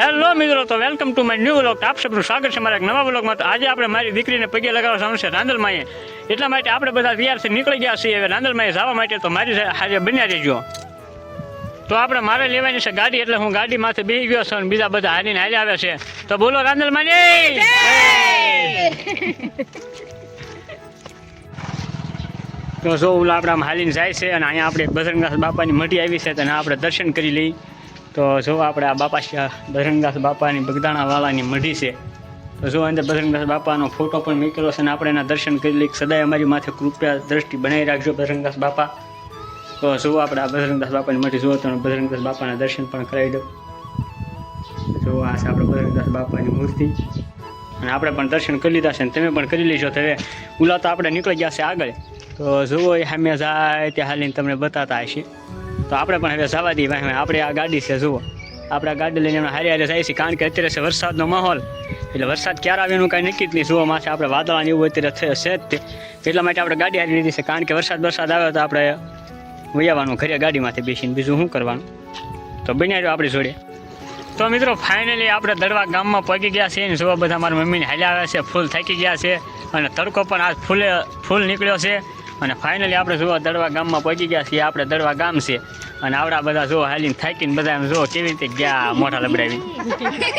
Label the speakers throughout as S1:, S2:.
S1: Hello મિત્રો, તો welcome to my new vlog આપ સબનું સ્વાગત છે મારા એક નવા વ્લોગમાં તો આજે આપણે મારી દીકરીને પગે લગાવવા જવાનું છે રાંદલમાએ. એટલા માટે આપણે બધા તૈયાર છે, નીકળી ગયા છીએ હવે રાંદલમાએ જવા માટે. તો મારી હાજર બન્યા રહેજો. તો આપણે મારે લેવાની છે ગાડી, એટલે હું ગાડી માથે બેસી ગયો છું અને બીજા બધા હારીને હારી આવે છે. તો બોલો રાંદલમાની. તો જો ઓલા આપણે આમ હાલીને જાય છે અને અહીંયા આપણે બજરંગનાથ બાપાની મઢી આવી છે તેને આપણે દર્શન કરી લઈ. તો જો આપણે આ બાપા બજરંગદાસ બાપાની બગદાણાવાળાની મઢી છે. તો જો અંદર બજરંગદાસ બાપાનો ફોટો પણ મૂકેલો છે અને આપણે એના દર્શન કરી લઈ સદાય અમારી માથે કૃપયા દ્રષ્ટિ બનાવી રાખજો બજરંગદાસ બાપા. તો જો આપણે આ બજરંગદાસ બાપાની મઢી જુઓ તો બજરંગદાસ બાપાના દર્શન પણ કરાવી દઉં. જો આ છે આપણે બજરંગદાસ બાપાની મૂર્તિ. અને આપણે પણ દર્શન કરી લીધા છે અને તમે પણ કરી લેજો હવે ઉલા તો આપણે નીકળી ગયા છે આગળ. તો જુઓ એ સામે જાય ત્યાં હાલીને તમને બતાતા હશે. તો આપણે પણ હવે જવા દઈએ ભાઈ આપણે આ ગાડી છે, જુઓ. આપણે આ ગાડી લઈને હારે હારે જાય છે, કારણ કે અત્યારે છે વરસાદનો માહોલ. એટલે વરસાદ ક્યારે આવે એનું કાંઈ નક્કી જ નહીં. જુઓ, માથે આપણે વાદળાની એવું અત્યારે છે જ એટલા માટે આપણે ગાડી હારી લીધી છે, કારણ કે વરસાદ વરસાદ આવે તો આપણે વૈયાવાનું ઘરે ગાડીમાંથી બેસીને બીજું શું કરવાનું? તો બન્યા રહ્યો આપણી જોડે. તો મિત્રો ફાઇનલી આપણે દડવા ગામમાં પહોંચી ગયા છે અને જોવા બધા મારા મમ્મીને હાલ્યા આવ્યા છે, ફૂલ થાકી ગયા છે અને તડકો પણ આજ ફૂલે, ફૂલ નીકળ્યો છે. અને ફાઇનલી આપણે જોવા દડવા ગામમાં પહોંચી ગયા છીએ. આપણે દડવા ગામ છે. અને આવડા બધા જો હાલીને થાકીને બધા એમ જો કેવી રીતે ગયા મોટા લબડાવી.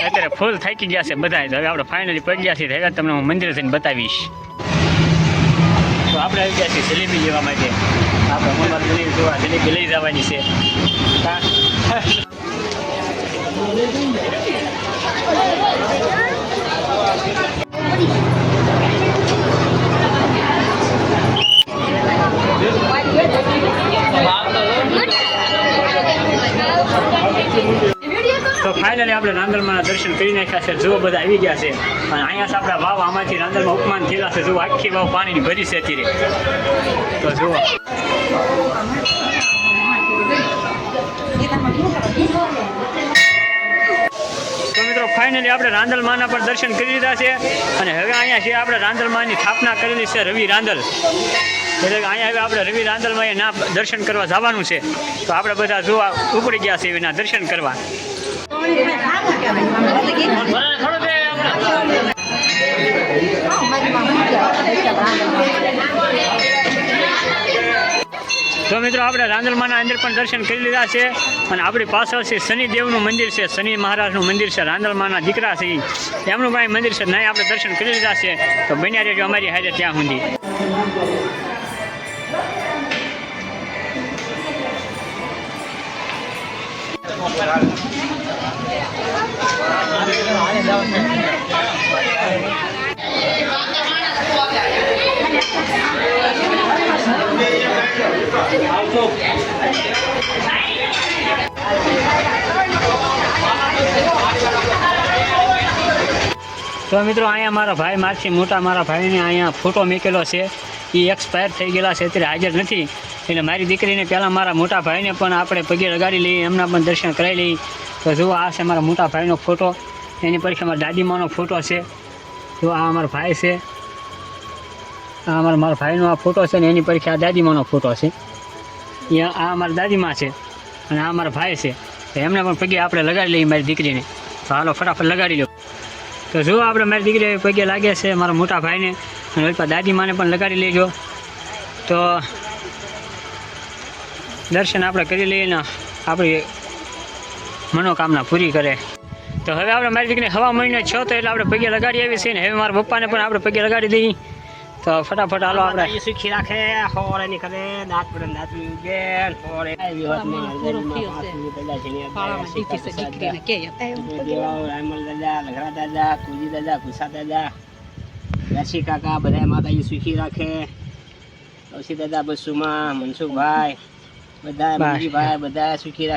S1: અત્યારે ફૂલ થાકી ગયા છે બધા હવે આપણે ફાઇનલી પહોંચી ગયા છીએ. હવે તમને હું મંદિર જઈને બતાવીશ. તો આપણે આવી ગયા છીએ જલેબી લેવા માટે. આપણે મોટા જલેબી જોવા, જલેબી લઈ જવાની છે. તો ફાઇનલી આપણે રાંદલમાના દર્શન કરી નાખ્યા છે. જુઓ બધા આવી ગયા છે. અને અહીંયા આપણા વાવ આમાંથી રાંદલમાં ઉપમાન થયેલા છે. જુઓ, આખી વાવ પાણીની ભરી છે અત્યારે. તો જુઓ. તો ફાઇનલી આપણે રાંદલમાના પણ દર્શન કરી લીધા છે. અને હવે અહીંયા છે આપણે રાંદલમાની સ્થાપના કરેલી છે, રવિ રાંદલ. એટલે અહીંયા હવે આપણે રવિ રાંદલમાં ના દર્શન કરવા જવાનું છે. તો આપણે બધા જોવા ઉપડી ગયા છે એના દર્શન કરવા. તો મિત્રો, આપણે રાંદલમાના અંદર પણ દર્શન કરી લીધા છે અને આપણી પાછળ છે શનિદેવનું મંદિર છે. શનિ મહારાજનું મંદિર છે રાંદલમાના દીકરા છે એમનું ભાઈ મંદિર છે. નહીં, આપણે દર્શન કરી લીધા છે. તો બન્યા રહેજો અમારી હાજર ત્યાં સુધી. તો મિત્રો, અહીંયા મારા ભાઈ મારથી મોટા મારા ભાઈને અહીંયા ફોટો મૂકેલો છે. એ એક્સપાયર થઈ ગયેલા છે, અત્યારે હાજર નથી. એટલે મારી દીકરીને પહેલાં મારા મોટા ભાઈને પણ આપણે પગે લગાડી લઈએ, એમના પણ દર્શન કરાવી લઈએ. તો જુઓ, આ છે મારા મોટા ભાઈનો ફોટો એની પછી મારા દાદીમાનો ફોટો છે. જો આ અમારો ભાઈ છે. આ અમારા મારા ભાઈનો આ ફોટો છે ને એની પરીક્ષા આ દાદીમાનો ફોટો છે. એ આ અમારા દાદીમા છે અને આ અમારા ભાઈ છે. તો એમને પણ પગે આપણે લગાડી લઈએ મારી દીકરીને. તો હાલો, ફટાફટ લગાડી લો. તો જો આપણે મારી દીકરી પગે લાગે છે મારા મોટા ભાઈને. અને પછી દાદી માને પણ લગાડી લેજો. તો દર્શન આપણે કરી લઈએ ને આપણી મનોકામના પૂરી કરે. તો હવે આપણે મારી દીકરીને હવા મહિને છ તો એટલે આપણે પગે લગાડી આવી છીએ ને હવે મારા પપ્પાને પણ આપણે પગે લગાડી દઈએ. તો ફટાફટ હાલો આપણે.
S2: માતાજી સુખી રાખે હોળ એની કરે દાંત પડે ને દાંતની ઉગે હોળ એ વિહોતમાં હરદરીમાં પાસું પેલા ઝીણિયા દાદા, સીતા પ્રસાદ દેવાઓ, રાયમલ દાદા લઘરા દાદા કુજી દાદા કુસા દાદા રસી કાકા બધા માતાજી સુખી રાખે. કૌશી દાદા બસુમાં મનસુખભાઈ બધા
S1: બસ.
S2: મુજીભાઈ બધા સુખી રાખે.